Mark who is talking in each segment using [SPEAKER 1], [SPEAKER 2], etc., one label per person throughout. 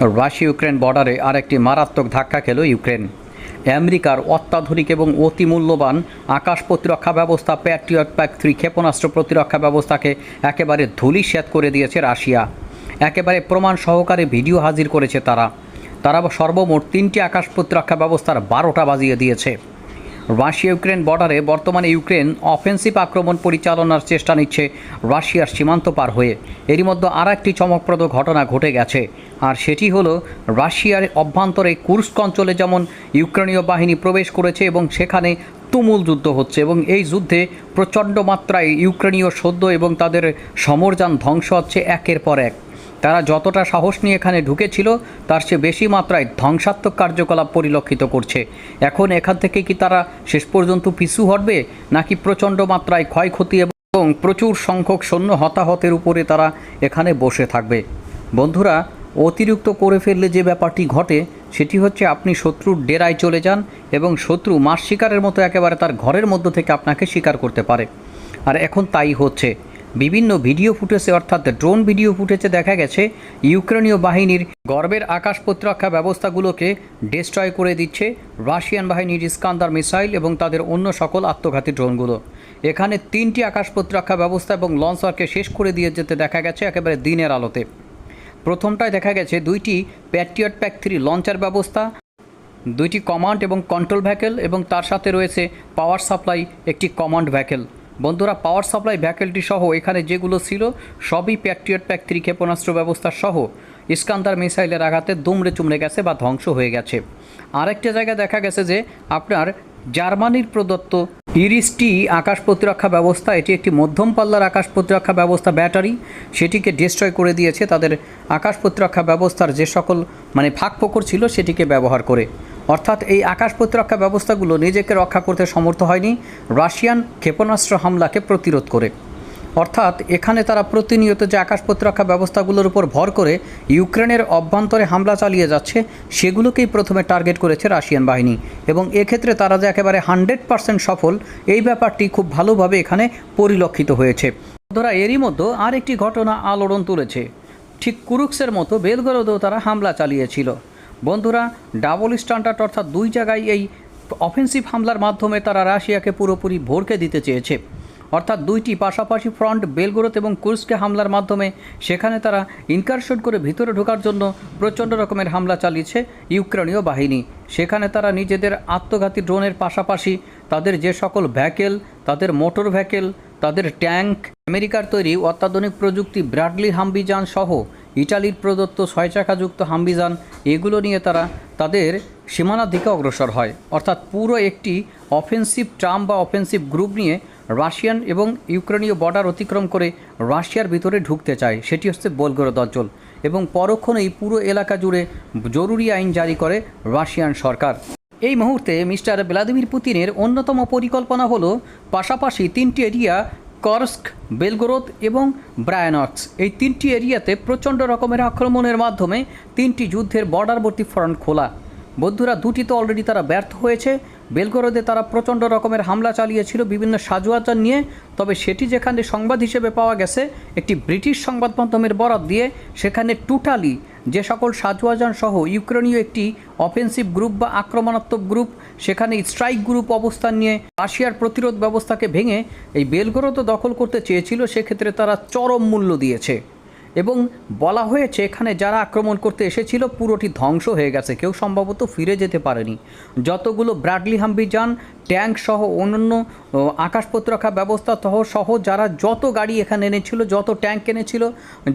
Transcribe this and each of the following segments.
[SPEAKER 1] Russia Ukraine বর্ডারে আরেকটি মারাত্মক ধাক্কা খেল ইউক্রেন। আমেরিকার অত্যাধুনিক এবং অতি মূল্যবান আকাশ প্রতিরক্ষা ব্যবস্থা প্যাট্রিয়ট প্যাক থ্রি ক্ষেপণাস্ত্র প্রতিরক্ষা ব্যবস্থাকে একেবারে ধূলিস্যাৎ করে দিয়েছে রাশিয়া। একেবারে প্রমাণ সহকারে ভিডিও হাজির করেছে তারা। তারা সর্বমোট তিনটি আকাশ প্রতিরক্ষা ব্যবস্থার বারোটা বাজিয়ে দিয়েছে। রাশিয়া ইউক্রেন বর্ডারে বর্তমানে ইউক্রেন অফেন্সিভ আক্রমণ পরিচালনার চেষ্টা নিচ্ছে রাশিয়ার সীমান্ত পার হয়ে। এরই মধ্যে আর একটি চমকপ্রদ ঘটনা ঘটে গেছে। আর সেটি হলো রাশিয়ার অভ্যন্তরে কুর্স্ক অঞ্চলে যেমন ইউক্রেনীয় বাহিনী প্রবেশ করেছে এবং সেখানে তুমুল যুদ্ধ হচ্ছে এবং এই যুদ্ধে প্রচণ্ড মাত্রায় ইউক্রেনীয় সদ্য এবং তাদের সমরযান ধ্বংস হচ্ছে একের পর এক। তারা যতটা সাহস নিয়ে এখানে ঢুকেছিল, তার চেয়ে বেশি মাত্রায় ধ্বংসাত্মক কার্যকলাপ পরিলক্ষিত করছে। এখন এখান থেকে কি তারা শেষ পর্যন্ত পিছু হটবে, নাকি প্রচণ্ড মাত্রায় ক্ষয়ক্ষতি এবং প্রচুর সংখ্যক সৈন্য হতাহতের উপরে তারা এখানে বসে থাকবে? বন্ধুরা, অতিরিক্ত করে ফেললে যে ব্যাপারটি ঘটে, সেটি হচ্ছে আপনি শত্রুর ডেরায় চলে যান এবং শত্রু মাস শিকারের মতো একেবারে তার ঘরের মধ্য থেকে আপনাকে শিকার করতে পারে। আর এখন তাই হচ্ছে। বিভিন্ন ভিডিও ফুটেজে অর্থাৎ ড্রোন ভিডিও ফুটেজে দেখা গেছে ইউক্রেনীয় বাহিনীর গর্বের আকাশ প্রতিরক্ষা ব্যবস্থাগুলোকে ডিস্ট্রয় করে দিচ্ছে রাশিয়ান বাহিনীর ইস্কান্দার মিসাইল এবং তাদের অন্য সকল আত্মঘাতী ড্রোনগুলো। এখানে তিনটি আকাশ প্রতিরক্ষা ব্যবস্থা এবং লঞ্চারকে শেষ করে দিয়ে যেতে দেখা গেছে একেবারে দিনের আলোতে। প্রথমটায় দেখা গেছে দুইটি প্যাট্রিয়ট প্যাক থ্রি লঞ্চার ব্যবস্থা, দুইটি কমান্ড এবং কন্ট্রোল ভ্যাকেল এবং তার সাথে রয়েছে পাওয়ার সাপ্লাই একটি কমান্ড ভ্যাকেল বন্ধুরা পাওয়ার সাপ্লাই ভ্যাকেলটি সহ এখানে যেগুলো ছিল, সবই প্যাট্রিয়ট প্যাক থ্রি ক্ষেপণাস্ত্র ব্যবস্থা সহ ইস্কান্দার মিসাইলের আঘাতে দুমড়ে চুমড়ে গেছে বা ধ্বংস হয়ে গেছে। আরেকটা জায়গায় দেখা গেছে যে আপনার জার্মানির প্রদত্ত ইরিসটি আকাশ প্রতিরক্ষা ব্যবস্থা, এটি একটি মধ্যম পাল্লার আকাশ প্রতিরক্ষা ব্যবস্থা ব্যাটারি, সেটিকে ডিস্ট্রয় করে দিয়েছে তাদের আকাশ প্রতিরক্ষা ব্যবস্থার যে সকল মানে ফাঁক ফোকর ছিল, সেটিকে ব্যবহার করে। অর্থাৎ এই আকাশ প্রতিরক্ষা ব্যবস্থাগুলো নিজেকে রক্ষা করতে সমর্থ হয়নি, রাশিয়ান ক্ষেপণাস্ত্র হামলাকে প্রতিরোধ করে। অর্থাৎ এখানে তারা প্রতিনিয়ত যে আকাশ প্রতিরক্ষা ব্যবস্থাগুলোর উপর ভর করে ইউক্রেনের অভ্যন্তরে হামলা চালিয়ে যাচ্ছে, সেগুলোকেই প্রথমে টার্গেট করেছে রাশিয়ান বাহিনী। এবং এক্ষেত্রে তারা যে একেবারে হান্ড্রেড পার্সেন্ট সফল, এই ব্যাপারটি খুব ভালোভাবে এখানে পরিলক্ষিত হয়েছে। ধরা এরই মধ্যে আরেকটি ঘটনা আলোড়ন তুলেছে। ঠিক কুরুক্সের মতো বেলগরোদেও তারা হামলা চালিয়েছিল। বন্ধুরা ডাবল স্ট্যান্ডার্ড অর্থাৎ দুই জায়গায় এই অফেন্সিভ হামলার মাধ্যমে তারা রাশিয়াকে পুরোপুরি ভরকে দিতে চেয়েছে। অর্থাৎ দুইটি, পাশাপাশি ফ্রন্ট বেলগোরত এবং কুর্সকে হামলার মাধ্যমে সেখানে তারা ইনকারশন করে ভিতরে ঢোকার জন্য প্রচণ্ড রকমের হামলা চালিয়েছে ইউক্রেনীয় বাহিনী। সেখানে তারা নিজেদের আত্মঘাতী ড্রোনের পাশাপাশি তাদের যে সকল ভ্যাকেল, তাদের মোটর ভ্যাকেল, তাদের ট্যাঙ্ক, আমেরিকার তৈরি অত্যাধুনিক প্রযুক্তি ব্রাডলি হাম্বিজান সহ ইটালির প্রদত্ত ছয় চাকাযুক্ত হাম্বিজান, এগুলো নিয়ে তারা তাদের সীমানার দিকে অগ্রসর হয়। অর্থাৎ পুরো একটি অফেন্সিভ ট্রাম বা অফেন্সিভ গ্রুপ নিয়ে রাশিয়ান এবং ইউক্রেনীয় বর্ডার অতিক্রম করে রাশিয়ার ভিতরে ঢুকতে চায়। সেটি হচ্ছে বোলগরদ অঞ্চল এবং পরক্ষণেই পুরো এলাকা জুড়ে জরুরি আইন জারি করে রাশিয়ান সরকার। এই মুহূর্তে মিস্টার ভ্লাদিমির পুতিনের অন্যতম পরিকল্পনা হলো পাশাপাশি তিনটি এরিয়া করস্ক বেলগোরোদ এবং ব্রায়ানক্স। এই তিনটি এরিয়াতে প্রচণ্ড রকমের আক্রমণের মাধ্যমে তিনটি যুদ্ধের বর্ডারবর্তী ফ্রন্ট খোলা। বন্ধুরা দুটি তো অলরেডি তারা ব্যর্থ হয়েছে। বেলগোরদে তারা প্রচণ্ড রকমের হামলা চালিয়েছিল বিভিন্ন সাজুয়াজান নিয়ে, তবে সেটি যেখানে সংবাদ হিসেবে পাওয়া গেছে, একটি ব্রিটিশ সংবাদ মাধ্যমের বরাত দিয়ে, সেখানে টোটালি যে সকল সাজুয়াজান সহ ইউক্রেনীয় একটি অফেন্সিভ গ্রুপ বা আক্রমণাত্মক গ্রুপ সেখানে স্ট্রাইক গ্রুপ অবস্থান নিয়ে রাশিয়ার প্রতিরোধ ব্যবস্থাকে ভেঙে এই বেলগোরদ দখল করতে চেয়েছিল, সেক্ষেত্রে তারা চরম মূল্য দিয়েছে। এবং বলা হয়েছে, এখানে যারা আক্রমণ করতে এসেছিল, পুরোটি ধ্বংস হয়ে গেছে। কেউ সম্ভবত ফিরে যেতে পারেনি। যতগুলো ব্র্যাডলি হাম্বি যান ট্যাঙ্ক সহ অন্যান্য আকাশ প্রতিরক্ষা ব্যবস্থা সহ সহ যারা যত গাড়ি এখানে এনেছিল, যত ট্যাঙ্ক এনেছিল,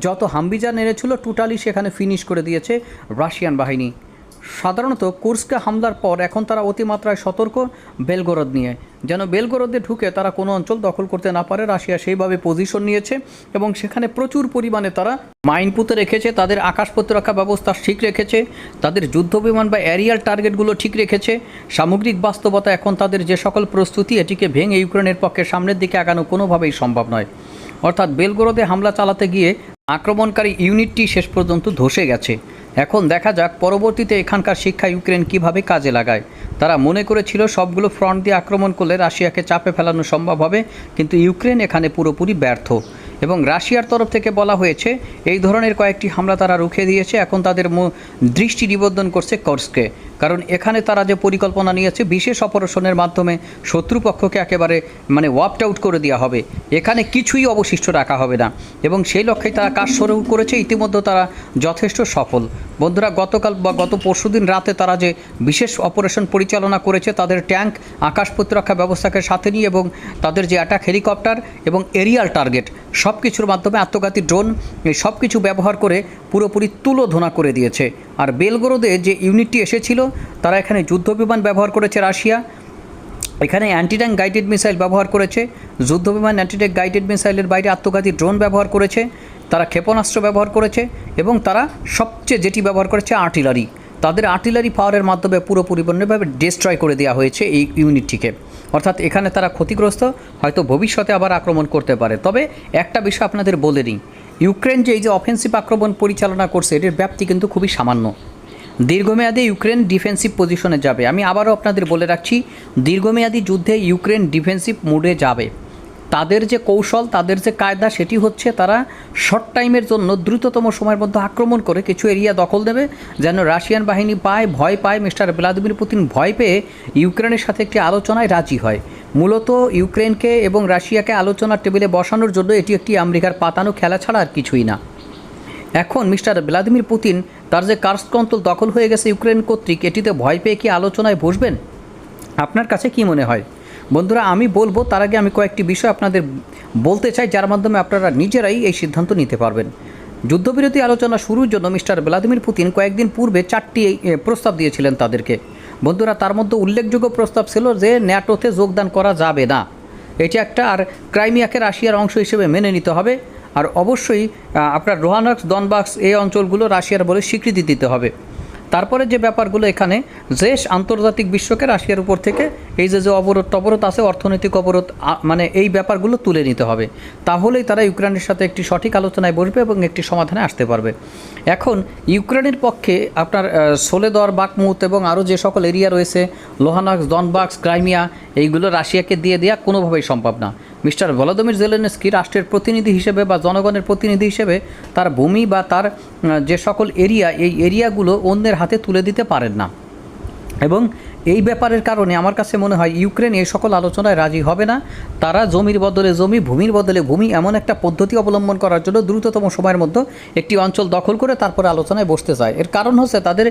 [SPEAKER 1] যত হাম্বিজান এনেছিল, টোটালি সেখানে ফিনিশ করে দিয়েছে রাশিয়ান বাহিনী। সাধারণত কুর্সকে হামলার পর এখন তারা অতিমাত্রায় সতর্ক বেলগরদ নিয়ে। যেন বেলগরদে ঢুকে তারা কোনো অঞ্চল দখল করতে না পারে, রাশিয়া সেইভাবে পজিশন নিয়েছে এবং সেখানে প্রচুর পরিমাণে তারা মাইন পুঁতে রেখেছে, তাদের আকাশ প্রতিরক্ষা ব্যবস্থা ঠিক রেখেছে, তাদের যুদ্ধ বিমান বা এরিয়াল টার্গেটগুলো ঠিক রেখেছে। সামগ্রিক বাস্তবতা এখন তাদের যে সকল প্রস্তুতি, এটিকে ভেঙে ইউক্রেনের পক্ষে সামনের দিকে আগানো কোনোভাবেই সম্ভব নয়। অর্থাৎ বেলগোরদে হামলা চালাতে গিয়ে আক্রমণকারী ইউনিটটি শেষ পর্যন্ত ধসে গেছে। এখন দেখা যাক পরবর্তীতে এখানকার শিক্ষা ইউক্রেন কীভাবে কাজে লাগায়। তারা মনে করেছিল সবগুলো ফ্রন্ট দিয়ে আক্রমণ করলে রাশিয়াকে চাপে ফেলানো সম্ভব হবে, কিন্তু ইউক্রেন এখানে পুরোপুরি ব্যর্থ। এবং রাশিয়ার তরফ থেকে বলা হয়েছে, এই ধরনের কয়েকটি হামলা তারা রুখে দিয়েছে। এখন তাদের দৃষ্টি নিবদ্ধন করছে কর্সকে। কারণ এখানে তারা যে পরিকল্পনা নিয়েছে, বিশেষ অপারেশনের মাধ্যমে শত্রুপক্ষকে একেবারে মানে ওয়াপড আউট করে দেওয়া হবে। এখানে কিছুই অবশিষ্ট রাখা হবে না। এবং সেই লক্ষ্যে তারা কাজ শুরু করেছে। ইতিমধ্যে তারা যথেষ্ট সফল। বন্ধুরা, গতকাল বা গত পরশুদিন রাতে তারা যে বিশেষ অপারেশন পরিচালনা করেছে, তাদের ট্যাঙ্ক, আকাশ প্রতিরক্ষা ব্যবস্থাকে সাথে নিয়ে এবং তাদের যে অ্যাটাক হেলিকপ্টার এবং এরিয়াল টার্গেট সব কিছুর মাধ্যমে আত্মঘাতী ড্রোন এই সব কিছু ব্যবহার করে পুরোপুরি তুলোধনা করে দিয়েছে। আর বেলগরোদে যে ইউনিটটি এসেছিল তারা এখানে যুদ্ধ বিমান ব্যবহার করেছে রাশিয়া। এখানে অ্যান্টিট্যাঙ্ক গাইডেড মিসাইল ব্যবহার করেছে। যুদ্ধবিমান অ্যান্টিট্যাঙ্ক গাইডেড মিসাইলের বাইরে আত্মঘাতী ড্রোন ব্যবহার করেছে। তারা ক্ষেপণাস্ত্র ব্যবহার করেছে এবং তারা সবচেয়ে যেটি ব্যবহার করেছে আর্টিলারি তাদের আর্টিলারি পাওয়ারের মাধ্যমে পুরোপরিপূর্ণভাবে ডিস্ট্রয় করে দেওয়া হয়েছে এই ইউনিটটিকে অর্থাৎ এখানে তারা ক্ষতিগ্রস্ত, হয়তো ভবিষ্যতে আবার আক্রমণ করতে পারে। তবে একটা বিষয় আপনাদের বলে নিই ইউক্রেন যে এই যে অফেন্সিভ আক্রমণ পরিচালনা করছে, এটির ব্যাপ্তি কিন্তু খুবই সামান্য। দীর্ঘমেয়াদে ইউক্রেন ডিফেন্সিভ পজিশনে যাবে। আমি আবারও আপনাদের বলে রাখছি, দীর্ঘমেয়াদী যুদ্ধে ইউক্রেন ডিফেন্সিভ মোডে যাবে। তাদের যে কৌশল, তাদের যে কায়দা, সেটি হচ্ছে তারা শর্ট টাইমের জন্য দ্রুততম সময়ের মধ্যে আক্রমণ করে কিছু এরিয়া দখল দেবে। যেন রাশিয়ান বাহিনী পায়, ভয় পায়, মিস্টার ভ্লাদিমির পুতিন ভয় পেয়ে ইউক্রেনের সাথে একটি আলোচনায় রাজি হয়। মূলত ইউক্রেনকে এবং রাশিয়াকে আলোচনার টেবিলে বসানোর জন্য এটি একটি আমেরিকার পাতানো খেলা ছাড়া আর কিছুই না। এখন মিস্টার ভ্লাদিমির পুতিন তার যে কার্স কন্ট্রোল দখল হয়ে গেছে ইউক্রেন কর্তৃক, এটিতে ভয় পেয়ে কি আলোচনায় বসবেন? আপনার কাছে কি মনে হয়? বন্ধুরা, আমি বলব, তার আগে আমি কয়েকটি বিষয় আপনাদের বলতে চাই, যার মাধ্যমে আপনারা নিজেরাই এই সিদ্ধান্ত নিতে পারবেন। যুদ্ধবিরতি আলোচনা শুরুর জন্য মিস্টার ভ্লাদিমির পুতিন কয়েকদিন পূর্বে চারটি প্রস্তাব দিয়েছিলেন তাদেরকে। বন্ধুরা, তার মধ্যে উল্লেখযোগ্য প্রস্তাব ছিল যে, ন্যাটোতে যোগদান করা যাবে না। এটি একটা, আর ক্রাইমিয়াকে রাশিয়ার অংশ হিসেবে মেনে নিতে হবে। আর অবশ্যই আপনার রোহানাক্স দনবাক্স এই অঞ্চলগুলো রাশিয়ার বলে স্বীকৃতি দিতে হবে। তারপরে যে ব্যাপারগুলো এখানে যে আন্তর্জাতিক বিশ্বকে রাশিয়ার উপর থেকে এই যে যে অবরোধ টবরোধ আছে, অর্থনৈতিক অবরোধ মানে এই ব্যাপারগুলো তুলে নিতে হবে। তাহলেই তারা ইউক্রেনের সাথে একটি সঠিক আলোচনায় বসবে এবং একটি সমাধানে আসতে পারবে। এখন, ইউক্রেনের পক্ষে আপনার সোলেদর, বাকমুত এবং আরও যে সকল এরিয়া রয়েছে, লোহানাক্স, দনবাক্স, ক্রাইমিয়া, এইগুলো রাশিয়াকে দিয়ে দেওয়া কোনোভাবেই সম্ভব না। মিস্টার ভলোদমির জেলেনস্কি রাষ্ট্রের প্রতিনিধি হিসেবে বা জনগণের প্রতিনিধি হিসেবে তার ভূমি বা তার যে সকল এরিয়া, এই এরিয়াগুলো অন্যের হাতে তুলে দিতে পারেন না। এবং এই ব্যাপারের কারণে আমার কাছে মনে হয় ইউক্রেন এই সকল আলোচনায় রাজি হবে না। তারা জমির বদলে জমি, ভূমির বদলে ভূমি এমন একটা পদ্ধতি অবলম্বন করার জন্য দ্রুততম সময়ের মধ্যে একটি অঞ্চল দখল করে তারপরে আলোচনায় বসতে চায়। এর কারণ হচ্ছে তাদের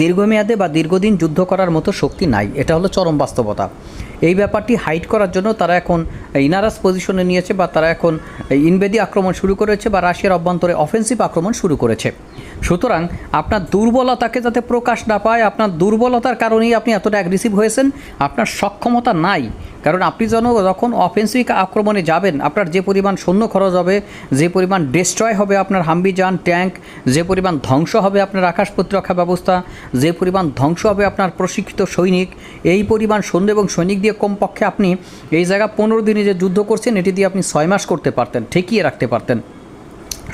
[SPEAKER 1] দীর্ঘমেয়াদে বা দীর্ঘদিন যুদ্ধ করার মতো শক্তি নাই। এটা হলো চরম বাস্তবতা। এই ব্যাপারটি হাইট করার জন্য তারা এখন ইনারাস পজিশনে নিয়েছে বা তারা এখন ইনবেদি আক্রমণ শুরু করেছে বা রাশিয়ার অভ্যন্তরে অফেন্সিভ আক্রমণ শুরু করেছে। সুতরাং আপনার দুর্বলতাকে যাতে প্রকাশ না পায়, আপনার দুর্বলতার কারণেই আপনি এতটা অ্যাগ্রেসিভ হয়েছেন, আপনার সক্ষমতা নাই। কারণ আপনি যেন যখন অফেন্সিভ আক্রমণে যাবেন, আপনার যে পরিমাণ সৈন্য খরচ হবে, যে পরিমাণ ডিস্ট্রয় হবে আপনার হাম্বিজান ট্যাঙ্ক যে পরিমাণ ধ্বংস হবে আপনার আকাশ প্রতিরক্ষা ব্যবস্থা, যে পরিমাণ ধ্বংস হবে আপনার প্রশিক্ষিত সৈনিক, এই পরিমাণ সৈন্য এবং সৈনিক দিয়ে কমপক্ষে আপনি এই জায়গা পনেরো দিনে যে যুদ্ধ করছেন, এটি দিয়ে আপনি ছয় মাস করতে পারতেন, ঠেকিয়ে রাখতে পারতেন।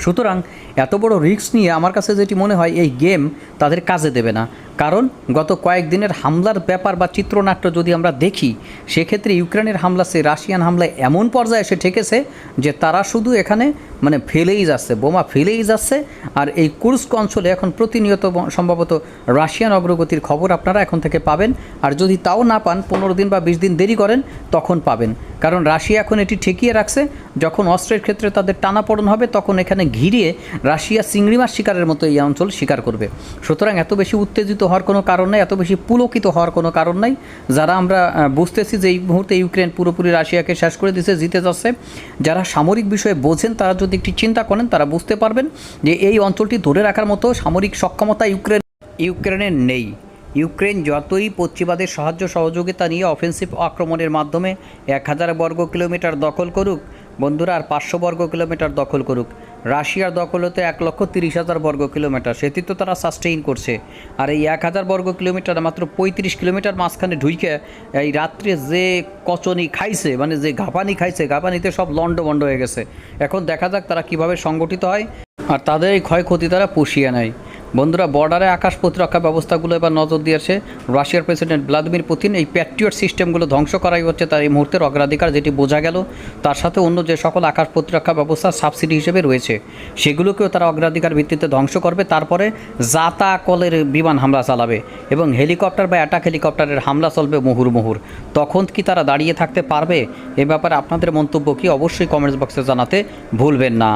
[SPEAKER 1] সুতরাং এত বড় রিস্ক নিয়ে আমার কাছে যেটি মনে হয় এই গেম তাদের কাজে দেবে না। কারণ গত কয়েকদিনের হামলার ব্যাপার বা চিত্রনাট্য যদি আমরা দেখি, সেক্ষেত্রে ইউক্রেনের হামলা, সে রাশিয়ান হামলায় এমন পর্যায়ে এসে ঠেকেছে যে তারা শুধু এখানে মানে ফেলেই যাচ্ছে, বোমা ফেলেই যাচ্ছে। আর এই কুর্স্ক অঞ্চলে এখন প্রতিনিয়ত সম্ভবত রাশিয়ান অগ্রগতির খবর আপনারা এখন থেকে পাবেন। আর যদি তাও না পান, পনেরো দিন বা বিশ দিন দেরি করেন, তখন পাবেন। কারণ রাশিয়া এখন এটি ঠেকিয়ে রাখছে, যখন অস্ত্রের ক্ষেত্রে তাদের টানাপড়ন হবে, তখন এখানে ঘিরিয়ে রাশিয়া চিংড়ি মাছ শিকারের মতো এই অঞ্চল শিকার করবে। সুতরাং এত বেশি উত্তেজিত হওয়ার কোনো কারণ নেই, এত বেশি পুলকিত হওয়ার কোনো কারণ নাই। যারা আমরা বুঝতেছি যে এই মুহূর্তে ইউক্রেন পুরোপুরি রাশিয়াকে শেষ করে দিচ্ছে জিতে যাচ্ছে। যারা সামরিক বিষয়ে বোঝেন, তারা যদি একটি চিন্তা করেন, তারা বুঝতে পারবেন যে এই অঞ্চলটি ধরে রাখার মতো সামরিক সক্ষমতা ইউক্রেন ইউক্রেনের নেই। ইউক্রেন যতই পশ্চিমাদের সাহায্য সহযোগিতা নিয়ে অফেন্সিভ আক্রমণের মাধ্যমে এক হাজার বর্গ কিলোমিটার দখল করুক, বন্ধুরা, আর পাঁচশো বর্গ কিলোমিটার দখল করুক রাশিয়ার দখলতে এক লক্ষ তিরিশ হাজার বর্গ কিলোমিটার। সেটি তো তারা সাস্টেইন করছে। আর এই এক হাজার বর্গ কিলোমিটার মাত্র পঁয়ত্রিশ কিলোমিটার মাঝখানে ঢুইকে এই রাত্রে যে কচনি খাইছে মানে যে ঘাপানি খাইছে, ঘাপানিতে সব লন্ড বন্ড হয়ে গেছে। এখন দেখা যাক তারা কীভাবে সংগঠিত হয় আর তাদের এই ক্ষয়ক্ষতি তারা পুষিয়ে নেয়। বন্ধুরা বর্ডারে আকাশ প্রতিরক্ষা ব্যবস্থাগুলো এবার নজর দিয়েছে। রাশিয়ার প্রেসিডেন্ট ভ্লাদিমির পুতিন এই প্যাট্রিয়ট সিস্টেমগুলো ধ্বংস করাই হচ্ছে তার এই মুহূর্তের অগ্রাধিকার, যেটি বোঝা গেল। তার সাথে অন্য যে সকল আকাশ প্রতিরক্ষা ব্যবস্থা সাবসিডি হিসেবে রয়েছে, সেগুলোকেও তারা অগ্রাধিকার ভিত্তিতে ধ্বংস করবে। তারপরে জাতা কলের বিমান হামলা চালাবে এবং হেলিকপ্টার বা অ্যাটাক হেলিকপ্টারের হামলা চলবে মুহুর মুহুর তখন কি তারা দাঁড়িয়ে থাকতে পারবে? এ ব্যাপারে আপনাদের মন্তব্য কি? অবশ্যই কমেন্টস বক্সে জানাতে ভুলবেন না।